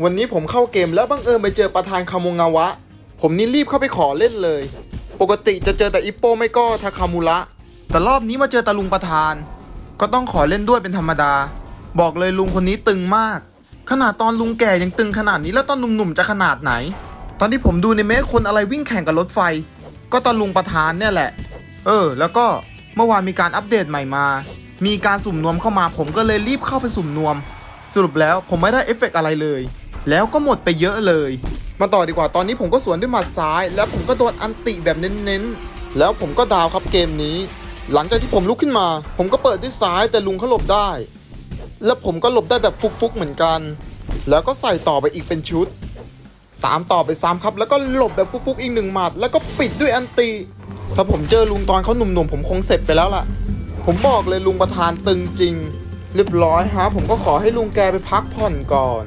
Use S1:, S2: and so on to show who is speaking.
S1: วันนี้ผมเข้าเกมแล้วบังเอิญไปเจอประธานคามงาวะ ผมนี่รีบเข้าไปขอเล่นเลย ปกติจะเจอแต่อิปโปไม่ก็ทาคามุระ แต่รอบนี้มาเจอตาลุงประธาน ก็ต้องขอเล่นด้วยเป็นธรรมดา บอกเลยลุงคนนี้ตึงมาก ขนาดตอนลุงแก่ยังตึงขนาดนี้แล้วตอนหนุ่มๆจะขนาดไหน ตอนที่ผมดูในเมฆคนอะไรวิ่งแข่งกับรถไฟ ก็ตอนลุงประธานเนี่ยแหละ เออ แล้วก็เมื่อวานมีการอัปเดตใหม่มา มีการสุ่มนวมเข้ามา ผมก็เลยรีบเข้าไปสุ่มนวม สรุปแล้วผมไม่ได้เอฟเฟกต์อะไรเลย แล้วก็หมดไปเยอะเลย มาต่อดีกว่าตอนนี้ผมก็สวนด้วยหมัดซ้าย แล้วผมก็โดนอันติแบบเน้นๆ แล้วผมก็ดาวครับเกมนี้ หลังจากที่ผมลุกขึ้นมา ผมก็เปิดด้วยซ้ายแต่ลุงเขาหลบได้ แล้วผมก็หลบได้แบบฟุกๆเหมือนกัน แล้วก็ใส่ต่อไปอีกเป็นชุด ตามต่อไปซ้ำครับแล้วก็หลบแบบฟุกๆอีกหนึ่งหมัด แล้วก็ปิดด้วยอันติถ้าผมเจอลุงตอนเขาหนุ่มๆผมคงเสร็จไปแล้วล่ะ ผมบอกเลยลุงประธานตึงจริง เรียบร้อยฮะผมก็ขอให้ลุงแกไปพักผ่อนก่อน